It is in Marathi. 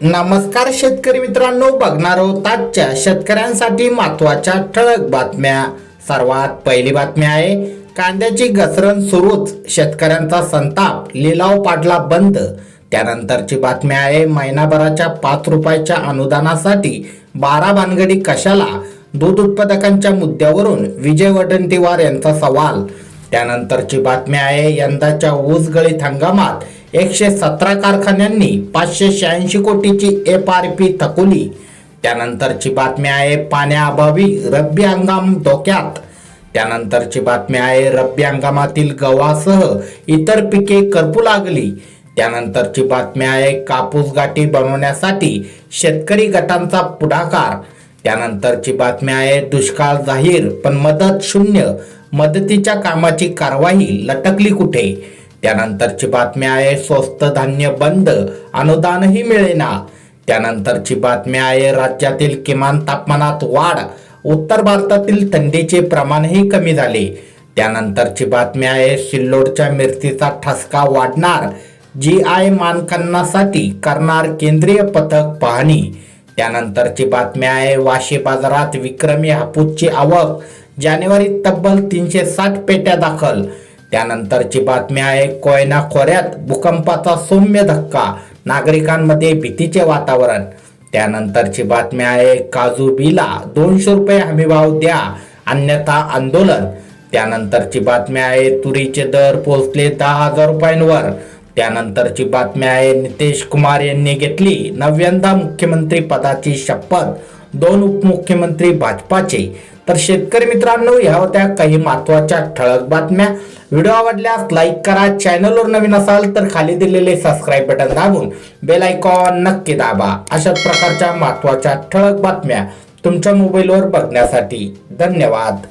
नमस्कार शेतकरी मित्रांनो बघणार आहोत आजच्या शेतकऱ्यांसाठी महत्त्वाच्या ठळक बातम्या. सर्वात पहिली बातमी आहे कांद्याची घसरण सुरूच शेतकऱ्यांचा संताप लिलाव पाडला बंद. त्यानंतरची बातमी आहे महिनाभराच्या पाच रुपयाच्या अनुदानासाठी बारा भानगडी कशाला? दूध उत्पादकांच्या मुद्द्यावरून विजय वडंटीवार यांचा सवाल. त्यानंतरची बातमी आहे यंदाच्या ऊस गळीत हंगामात एकशे सतरा कारखान्यांनी पाचशे शहाऐंशी कोटीची एफ आर पी थकवली त्यानंतरची बातमी आहे पाण्याअभावी रब्बी हंगाम धोक्यात. त्यानंतरची बातमी आहे रब्बी हंगामातील गव्हासह इतर पिके करपू लागली. त्यानंतरची बातमी आहे कापूस गाठी बनवण्यासाठी शेतकरी गटांचा पुढाकार. त्यानंतरची बातमी आहे दुष्काळ जाहीर पण मदत शून्य. मदतीच्या कामाची कारवाई लटकली कुठे? त्यानंतरची बातमी आहे स्वस्त धान्य बंद अनुदानही मिळेना. त्यानंतरची बातमी आहे राज्यातील किमान तापमानात वाढ उत्तर भारतातील थंडीचे प्रमाणही कमी झाले. त्यानंतरची बातमी आहे सिल्लोडच्या मिरचीचा ठसका वाढणार जी आय मानकांनासाठी करणार केंद्रीय पथक पाहणी. त्यानंतरची बातमी आहे वाशी बाजारात विक्रमी हापूसची आवक जानेवारीत तब्बल तीनशे साठ पेट्या दाखल. त्यानंतरची बातमी आहे कोयना खोऱ्यात भूकंपाचा सौम्य धक्का नागरिकांमध्ये भीतीचे वातावरण. त्यानंतरची बातमी आहे काजू बिला दोनशे रुपये हमीभाव द्या अन्यथा आंदोलन. त्यानंतरची बातमी आहे तुरीचे दर पोहोचले दहा हजार रुपयांवर. त्यानंतरची बातमी आहे नितेश कुमार यांनी घेतली नव्यांदा मुख्यमंत्री पदाची शपथ. दोन उपमुख्यमंत्री भाजपाचे. तर शेतकरी मित्रांनो ह्या होत्या काही महत्त्वाच्या ठळक बातम्या. व्हिडिओ आवडल्यास लाईक करा चॅनलवर नवीन असाल तर खाली दिलेले सबस्क्राईब बटन दाबून बेल आयकॉन नक्की दाबा. अशाच प्रकारच्या महत्त्वाच्या ठळक बातम्या तुमच्या मोबाईलवर बघण्यासाठी. धन्यवाद.